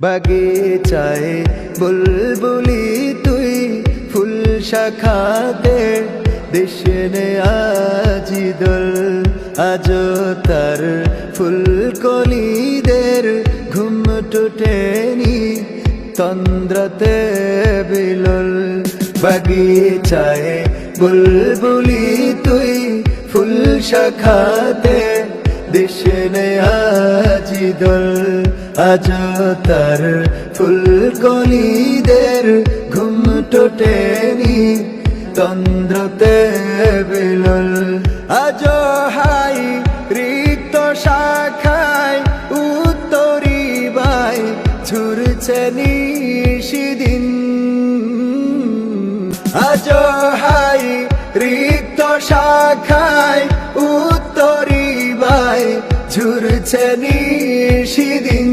বাগিচায় বুলবুলি তুই ফুল শাখাতে দেশনে আজি দোল আজ তার ফুল কলিদের ঘুম টুটেনি তন্দ্রতে বিলল। বাগিচায় বুলবুলি তুই ফুল শাখাতে দেশনে আজি দোল আজ তার ফুল কলিদের ঘুম টোটেনি তন্দ্রতে বিলল আজ হাই রিক্ত শাখায় উত্তরি বাই ঝুরছে নিশিদিন আজ হাই রিক্ত শাখায় উত্তরি ঝুরছে নিশিদিন